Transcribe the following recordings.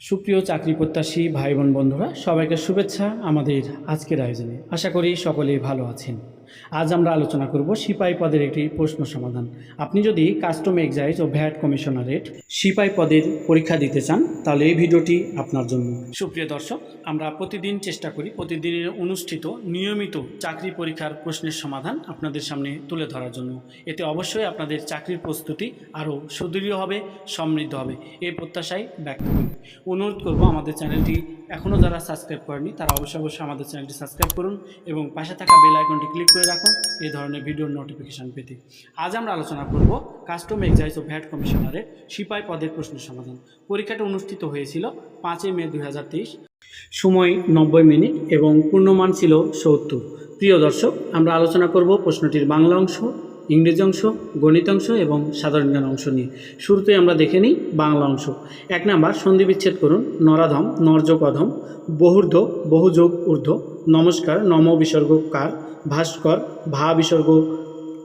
সুপ্রিয় চাকরি প্রত্যাশী ভাই বোন বন্ধুরা, সবাইকে শুভেচ্ছা আমাদের আজকের আয়োজনে। আশা করি সকলেই ভালো আছেন। আজ আমরা আলোচনা করব সিপাই পদের একটি প্রশ্ন সমাধান। আপনি যদি কাস্টম এক্সাইজ ও ভ্যাট কমিশনারেট সিপাই পদের পরীক্ষা দিতে চান, তাহলে এই ভিডিওটি আপনার জন্য। সুপ্রিয় দর্শক, আমরা প্রতিদিন চেষ্টা করি প্রতিদিনের অনুষ্ঠিত নিয়মিত চাকরি পরীক্ষার প্রশ্নের সমাধান আপনাদের সামনে তুলে ধরার জন্য। এতে অবশ্যই আপনাদের চাকরির প্রস্তুতি আরও সুদৃঢ় হবে, সমৃদ্ধ হবে। এই প্রত্যাশায় ব্যক্ত করি। অনুরোধ করব আমাদের চ্যানেলটি এখনও যারা সাবস্ক্রাইব করেনি তারা অবশ্যই অবশ্যই আমাদের চ্যানেলটি সাবস্ক্রাইব করুন এবং পাশে থাকা বেল আইকনটি ক্লিক করে রাখুন এই ধরনের ভিডিওর নোটিফিকেশান পেতে। আজ আমরা আলোচনা করব কাস্টম এক্সাইজ ও ভ্যাট কমিশনারের সিপাই পদের প্রশ্নের সমাধান। পরীক্ষাটা অনুষ্ঠিত হয়েছিল পাঁচই মে দু হাজার তেইশ, সময় নব্বই মিনিট এবং পূর্ণমান ছিল সত্তর। প্রিয় দর্শক, আমরা আলোচনা করব প্রশ্নটির বাংলা অংশ ইংরেজি অংশ, গণিত অংশ এবং সাধারণ জ্ঞান অংশ নিয়ে। শুরুতে আমরা দেখে নিই বাংলা অংশ। এক নাম্বার, সন্ধি বিচ্ছেদ করুন। নরাধম নরযোগ অধম বহুর্ধ বহুযোগ ঊর্ধ্ব, নমস্কার, নম বিসর্গ কার, ভাস্কর, ভা বিসর্গ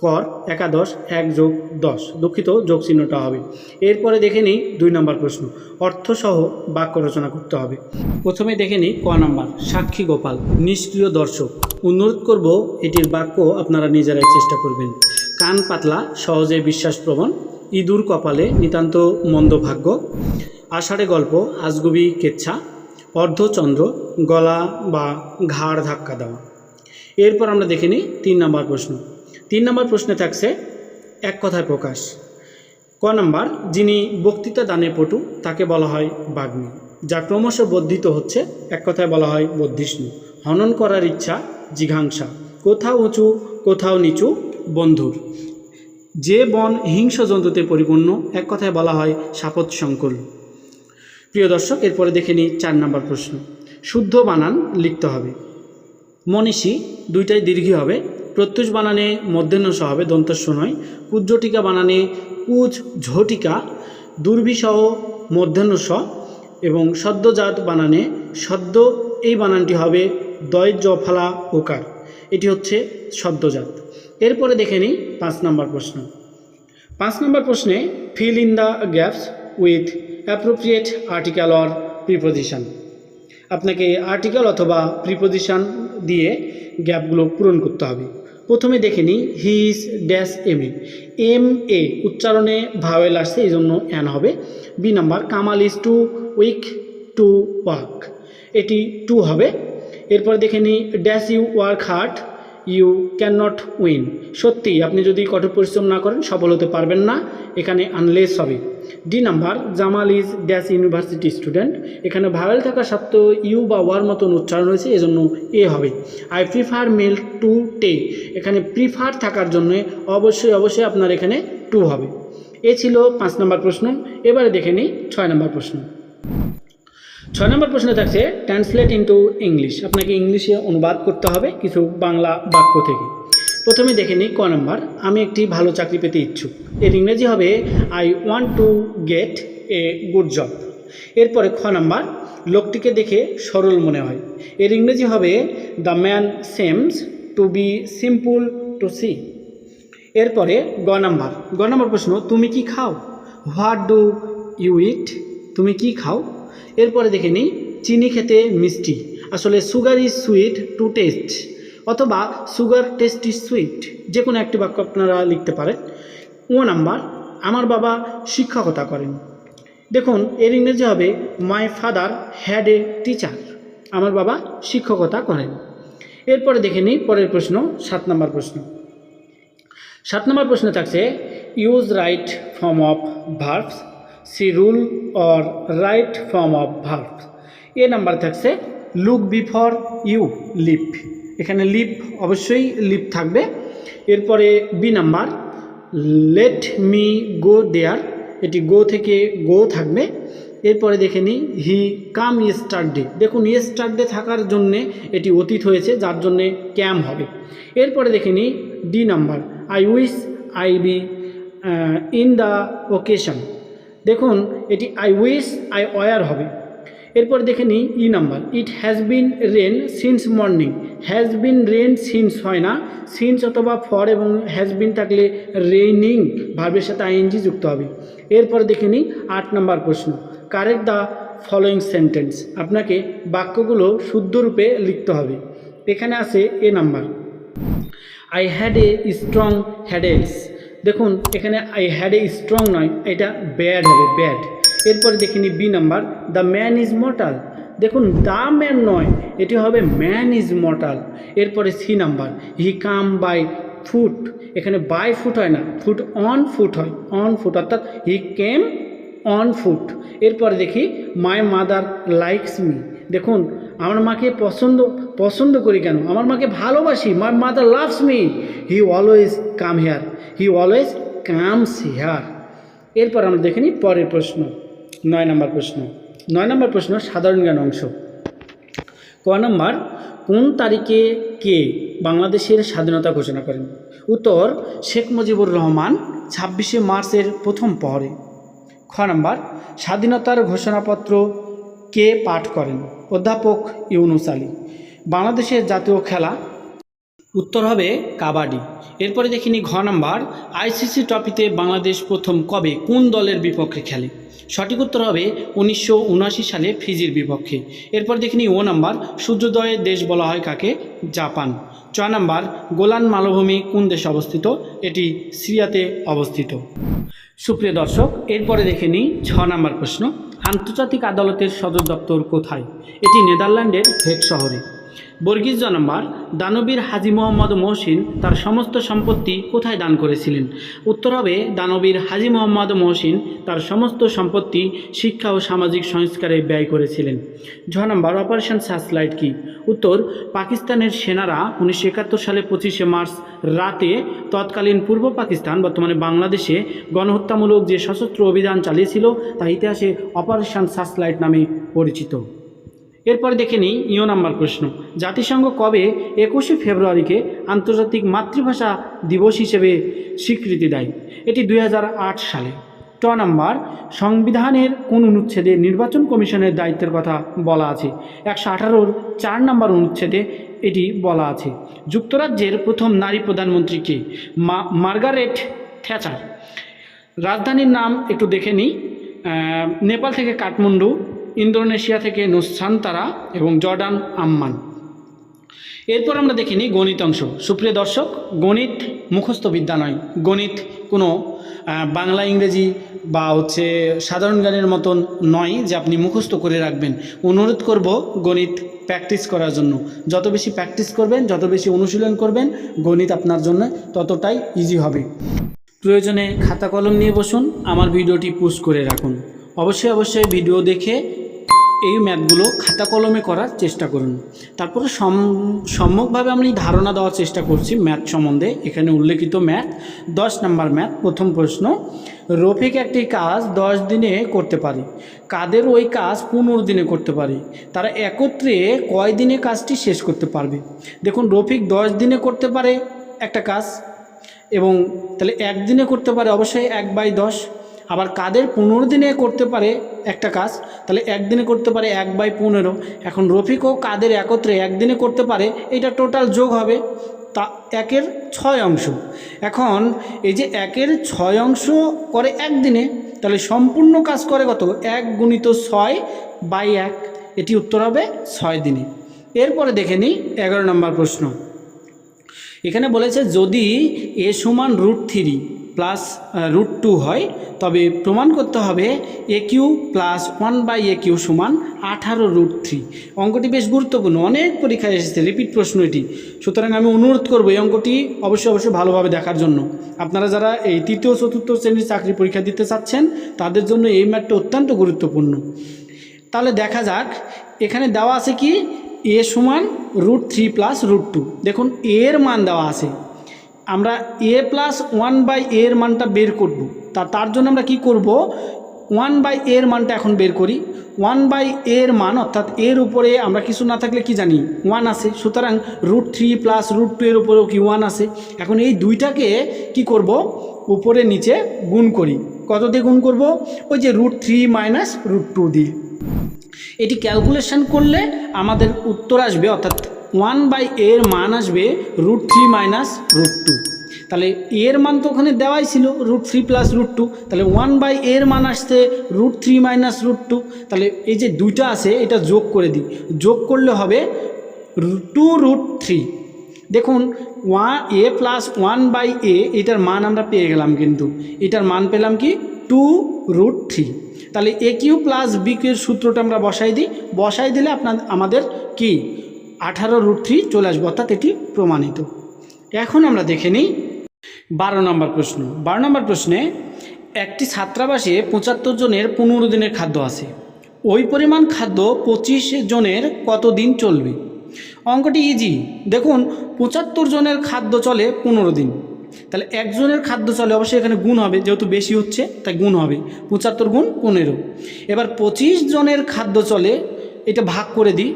কর, একাদশ, এক যোগ দশ। দুঃখিত, যোগ চিহ্নটা হবে। এরপরে দেখে নিই দুই নম্বর প্রশ্ন। অর্থসহ বাক্য রচনা করতে হবে। প্রথমে দেখে নিই ক নম্বর, সাক্ষী গোপাল, নিষ্ক্রিয় দর্শক। অনুরোধ করব এটির বাক্য আপনারা নিজেরাই চেষ্টা করবেন। কান পাতলা সহজে বিশ্বাসপ্রবণ, ইঁদুর কপালে নিতান্ত মন্দ ভাগ্য আষাঢ়ে গল্প, আজগুবি কেচ্ছা, অর্ধচন্দ্র, গলা বা ঘাড় ধাক্কা দেওয়া। এরপর আমরা দেখে নিই তিন নম্বর প্রশ্ন। তিন নম্বর প্রশ্নে থাকছে, এক কথায় প্রকাশ। ক নম্বর, যিনি বক্তৃতা দানে পটু, তাকে বলা হয় বাগ্মী, যা ক্রমশ বর্ধিত হচ্ছে, এক কথায় বলা হয় বদ্ধিষ্ণু। হনন করার ইচ্ছা, জিঘাংসা। কোথাও উঁচু, কোথাও নিচু বন্ধুর। যে বন হিংস্র জন্তুতে পরিপূর্ণ, এক কথায় বলা হয় সাপত সংকুল। প্রিয় দর্শক, এরপরে দেখে নিই চার নম্বর প্রশ্ন। শুদ্ধ বানান লিখতে হবে। মনীষী দুইটাই দীর্ঘী হবে। প্রত্যুষ বানানে মধ্যাহ্নস হবে, দন্তস্ব নয়। কুজ্জটিকা বানানে কুজ ঝটিকা দুর্বিসহ মধ্যাহ্নস এবং সদ্যজাত বানানে সদ্য এই বানানটি হবে দয় জফালা ওকার। এটি হচ্ছে সদ্যজাত। এরপরে দেখে নিই পাঁচ নম্বর প্রশ্ন। পাঁচ নম্বর প্রশ্নে fill in the gaps with appropriate article or preposition আপনাকে আর্টিকেল অথবা প্রিপোজিশন দিয়ে গ্যাপগুলো পূরণ করতে হবে। প্রথমে দেখে নিই he is dash M A M A উচ্চারণে ভাওয়েল আসছে, এই জন্য অ্যান হবে। B number, Kamal is too weak to work এটি টু হবে। এরপর দেখে নিই dash you work hard you can not win. সত্যি আপনি যদি কঠোর পরিশ্রম না করেন, সফল হতে পারবেন না। এখানে আনলেস হবে। D number Jamal is dash university student এখানে ভাওয়েল থাকা সত্ত্বেও ইউ বা ওয়ার মতন উচ্চারণ হয়েছে এজন্য এ হবে। আই প্রিফার মেল টু টে এখানে প্রিফার থাকার জন্য অবশ্যই অবশ্যই আপনার এখানে টু হবে। এ ছিল পাঁচ নম্বর প্রশ্ন। এবারে দেখে নিই ছয় নম্বর প্রশ্ন। ছয় নম্বর প্রশ্ন থাকছে ট্রান্সলেট ইন্টু ইংলিশ আপনাকে ইংলিশে অনুবাদ করতে হবে কিছু বাংলা বাক্য থেকে। প্রথমে দেখে নিই ক নম্বর। আমি একটি ভালো চাকরি পেতে ইচ্ছুক। এর ইংরেজি হবে I want to get a good job এরপরে খ নম্বর, লোকটিকে দেখে সরল মনে হয়। এর ইংরেজি হবে the man seems to be simple to see এরপরে গ নাম্বার। গ নাম্বার প্রশ্ন, তুমি কি খাও? হোয়াট ডু ইউ ইট তুমি কি খাও? এরপরে দেখে নিই, চিনি খেতে মিষ্টি। আসলে sugar is sweet to taste, অথবা সুগার টেস্ট ইজ সুইট যে কোনো একটি বাক্য আপনারা লিখতে পারেন। ও নাম্বার, আমার বাবা শিক্ষকতা করেন। দেখুন, এর ইংরেজি হবে my father had a teacher আমার বাবা শিক্ষকতা করেন। এরপরে দেখে নিই, পরের প্রশ্ন, সাত নম্বর প্রশ্ন। সাত নম্বর প্রশ্ন থাকছে use right form of verbs C rule or right form of verbs A number থাকছে, লুক বিফর ইউ লিপ এখানে লিপ অবশ্যই লিপ থাকবে। এরপরে B number, let me go there, এটি গো থেকে গো থাকবে। এরপরে দেখে নিই, হি কাম ইয়েস্টারডে। দেখুন, ইয়েস্টারডে থাকার জন্যে এটি অতীত হয়েছে, যার জন্যে ক্যাম হবে। এরপরে দেখে নিই, D number, I wish I be in the occasion. দেখুন, এটি আই উইশ আই ওয়ার হবে। এরপর দেখে নিই E number it has been rain since morning has been rain since হয় না। সিন্স অথবা ফর এবং হ্যাজ বিন থাকলে রেইনিং ভার্বের সাথে আইএনজি যুক্ত হবে। এরপর দেখে নিই আট নাম্বার প্রশ্ন। কারেক্ট দ্য ফলোয়িং সেন্টেন্স আপনাকে বাক্যগুলো শুদ্ধরূপে লিখতে হবে। এখানে আছে A number I had a strong handles দেখুন, এখানে আই হ্যাড এ স্ট্রং নয় এটা ব্যাড হবে ব্যাড এরপরে দেখিনি B number the man is mortal দেখুন দ্য ম্যান নয়, এটি হবে ম্যান ইজ মর্টাল এরপরে C number he come by foot এখানে বাই ফুট হয় না ফুট অন ফুট হয় অন ফুট অর্থাৎ হি কেম অন ফুট এরপরে দেখি মাই মাদার লাইকস মি দেখুন, আমার মাকে পছন্দ পছন্দ করি কেন? আমার মাকে ভালোবাসি my mother loves me he always come here he always comes here এরপর আমরা দেখে নিই পরের প্রশ্ন, নয় নম্বর প্রশ্ন। নয় নম্বর প্রশ্ন সাধারণ জ্ঞান অংশ। ক নম্বর, কোন তারিখে কে বাংলাদেশের স্বাধীনতা ঘোষণা করেন? উত্তর, শেখ মুজিবুর রহমান ছাব্বিশে মার্চের প্রথম পহরে। খ নম্বর, স্বাধীনতার ঘোষণাপত্র কে পাঠ করেন? অধ্যাপক ইউনুস আলী। বাংলাদেশের জাতীয় খেলা উত্তর হবে কাবাডি। এরপরে দেখিনি ঘ নাম্বার, আইসিসি ট্রফিতে বাংলাদেশ প্রথম কবে কোন দলের বিপক্ষে খেলে? সঠিক উত্তর হবে উনিশশো উনআশি সালে ফিজির বিপক্ষে। এরপর দেখিনি ও নাম্বার সূর্যোদয়ের দেশ বলা হয় কাকে? জাপান। চ নাম্বার, গোলান মালভূমি কোন দেশে অবস্থিত? এটি সিরিয়াতে অবস্থিত। সুপ্রিয় দর্শক, এরপরে দেখে নিই ছ নম্বর প্রশ্ন, আন্তর্জাতিক আদালতের সদর দপ্তর কোথায়? এটি নেদারল্যান্ডের হেগ শহরে। বর্গিজ নম্বর দানবীর হাজি মোহাম্মদ মহসিন তার সমস্ত সম্পত্তি কোথায় দান করেছিলেন? উত্তর হবে, দানবীর হাজি মোহাম্মদ মহসিন তার সমস্ত সম্পত্তি শিক্ষা ও সামাজিক সংস্কারে ব্যয় করেছিলেন। ঝ নম্বর, অপারেশন সার্চলাইট কি? উত্তর, পাকিস্তানের সেনারা উনিশশো একাত্তর সালে পঁচিশে মার্চ রাতে তৎকালীন পূর্ব পাকিস্তান, বর্তমানে বাংলাদেশে গণহত্যামূলক যে সশস্ত্র অভিযান চালিয়েছিল, তা ইতিহাসে অপারেশন সার্চলাইট নামে পরিচিত। এরপরে দেখে নিই ইও নাম্বার প্রশ্ন। জাতিসংঘ কবে একুশে ফেব্রুয়ারিকে আন্তর্জাতিক মাতৃভাষা দিবস হিসেবে স্বীকৃতি দেয়? এটি দু হাজার আট সালে। ট নাম্বার, সংবিধানের কোন অনুচ্ছেদে নির্বাচন কমিশনের দায়িত্বের কথা বলা আছে? একশো আঠারোর চার নম্বর অনুচ্ছেদে এটি বলা আছে। যুক্তরাজ্যের প্রথম নারী প্রধানমন্ত্রী কে? মা, মার্গারেট থ্যাচার। রাজধানীর নাম একটু দেখে নিই। নেপাল থেকে কাঠমান্ডু ইন্দোনেশিয়া থেকে নুসান্তারা এবং জর্ডান আম্মান। এরপর আমরা দেখিনি গণিত অংশ। সুপ্রিয় দর্শক, গণিত মুখস্থ বিদ্যা নয়। গণিত কোনো বাংলা, ইংরেজি বা হচ্ছে সাধারণ জ্ঞানের মতন নয় যে আপনি মুখস্থ করে রাখবেন। অনুরোধ করব গণিত প্র্যাকটিস করার জন্য। যত বেশি প্র্যাকটিস করবেন, যত বেশি অনুশীলন করবেন, গণিত আপনার জন্য ততটাই ইজি হবে। প্রয়োজনে খাতা কলম নিয়ে বসুন, আমার ভিডিওটি পুশ করে রাখুন। অবশ্যই অবশ্যই ভিডিও দেখে এই ম্যাথগুলো খাতা কলমে করার চেষ্টা করুন। তারপরে সম, সম্যকভাবে আমি ধারণা দেওয়ার চেষ্টা করছি ম্যাথ সম্বন্ধে। এখানে উল্লেখিত ম্যাথ, দশ নম্বর ম্যাথ, প্রথম প্রশ্ন। রফিক একটি কাজ দশ দিনে করতে পারে। কাদের ওই কাজ পনেরো দিনে করতে পারে? তারা একত্রে কয় দিনে কাজটি শেষ করতে পারবে? দেখুন, রফিক দশ দিনে করতে পারে একটা কাজ এবং তাহলে একদিনে করতে পারে অবশ্যই এক বাই দশ। আবার কাদের পনেরো দিনে করতে পারে একটা কাজ, তাহলে একদিনে করতে পারে এক বাই পনেরো। এখন রফিক ও কাদের একত্রে একদিনে করতে পারে, এটা টোটাল যোগ হবে তা একের ছয় অংশ। এখন এই যে একের ছয় অংশ করে একদিনে, তাহলে সম্পূর্ণ কাজ করে কত? এক গুণিত ছয় বাই এক, এটি উত্তর হবে ছয় দিনে। এরপরে দেখে নিই এগারো নম্বর প্রশ্ন। এখানে বলেছে যদি এ সমান root three plus root two হয়, তবে প্রমাণ করতে হবে a cube plus one by a cube সমান আঠারো রুট থ্রি অঙ্কটি বেশ গুরুত্বপূর্ণ, অনেক পরীক্ষায় এসেছে রিপিট প্রশ্ন এটি। সুতরাং আমি অনুরোধ করব এই অঙ্কটি অবশ্যই অবশ্যই ভালোভাবে দেখার জন্য। আপনারা যারা এই তৃতীয়, চতুর্থ শ্রেণির চাকরি পরীক্ষা দিতে চাচ্ছেন, তাদের জন্য এই ম্যাথটা অত্যন্ত গুরুত্বপূর্ণ। তাহলে দেখা যাক, এখানে দেওয়া আছে কি এ সমান root three plus root two দেখুন এর মান দেওয়া আছে। আমরা এ প্লাস ওয়ান বাই এর মানটা বের করব। তা তার জন্য আমরা কি করব? ওয়ান বাই এর মানটা এখন বের করি। ওয়ান বাই এর মান অর্থাৎ এর উপরে আমরা কিছু না থাকলে কি জানি? ওয়ান আছে সুতরাং root three plus root two এর উপরেও কি ওয়ান আছে এখন এই দুইটাকে কি করব? উপরে নিচে গুণ করি। কত দিয়ে গুণ করব? ওই যে root three minus root two দিয়ে। এটি ক্যালকুলেশন করলে আমাদের উত্তর আসবে, অর্থাৎ ওয়ান বাই এর মান আসবে root three minus root two তাহলে এর মান তো ওখানে দেওয়াই ছিল root three plus root two তাহলে ওয়ান বাই এর মান আসছে root three minus root two তাহলে এই যে দুইটা আছে, এটা যোগ করে দিই। যোগ করলে হবে টু রুট থ্রি দেখুন one a plus one by a এটার মান আমরা পেয়ে গেলাম কিন্তু। এটার মান পেলাম কি? টু রুট থ্রি তাহলে এ কিউ প্লাস বি কিউর সূত্রটা আমরা বসাই দিই। বসাই দিলে আপনার, আমাদের কি? আঠারো রুট থ্রি চলে আসবে, অর্থাৎ এটি প্রমাণিত। এখন আমরা দেখে নিই বারো নম্বর প্রশ্ন। বারো নম্বর প্রশ্নে একটি ছাত্রাবাসে পঁচাত্তর জনের পনেরো দিনের খাদ্য আছে। ওই পরিমাণ খাদ্য পঁচিশ জনের কত দিন চলবে? অঙ্কটি ইজি দেখুন, পঁচাত্তর জনের খাদ্য চলে পনেরো দিন। তাহলে একজনের খাদ্য চলে অবশ্যই এখানে গুণ হবে, যেহেতু বেশি হচ্ছে, তাই গুণ হবে। পঁচাত্তর গুণ পনেরো। এবার পঁচিশ জনের খাদ্য চলে, এটা ভাগ করে দিই।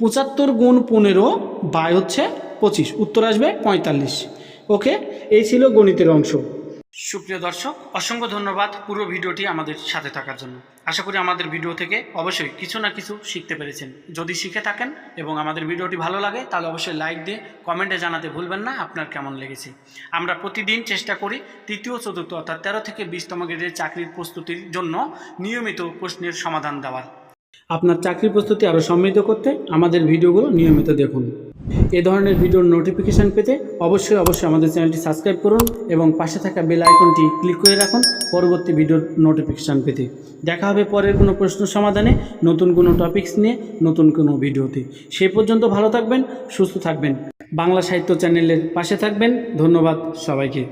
পঁচাত্তর গুণ পনেরো বাই হচ্ছে পঁচিশ। উত্তর আসবে পঁয়তাল্লিশ। ওকে এই ছিল গণিতের অংশ। সুপ্রিয় দর্শক, অসংখ্য ধন্যবাদ পুরো ভিডিওটি আমাদের সাথে থাকার জন্য। আশা করি আমাদের ভিডিও থেকে অবশ্যই কিছু না কিছু শিখতে পেরেছেন। যদি শিখে থাকেন এবং আমাদের ভিডিওটি ভালো লাগে, তাহলে অবশ্যই লাইক দিয়ে কমেন্টে জানাতে ভুলবেন না আপনার কেমন লেগেছে। আমরা প্রতিদিন চেষ্টা করি তৃতীয়, চতুর্থ অর্থাৎ তেরো থেকে বিশতম গ্রেডের চাকরির প্রস্তুতির জন্য নিয়মিত প্রশ্নের সমাধান দেওয়ার। আপনার চাকরি প্রস্তুতি আরও সমৃদ্ধ করতে আমাদের ভিডিওগুলো নিয়মিত দেখুন। এ ধরনের ভিডিওর নোটিফিকেশান পেতে অবশ্যই অবশ্যই আমাদের চ্যানেলটি সাবস্ক্রাইব করুন এবং পাশে থাকা বেল আইকনটি ক্লিক করে রাখুন পরবর্তী ভিডিওর নোটিফিকেশান পেতে। দেখা হবে পরের কোনো প্রশ্ন সমাধানে নতুন কোনো টপিকস নিয়ে নতুন কোনো ভিডিওতে। সে পর্যন্ত ভালো থাকবেন, সুস্থ থাকবেন। বাংলা সাহিত্য চ্যানেলের পাশে থাকবেন। ধন্যবাদ সবাইকে।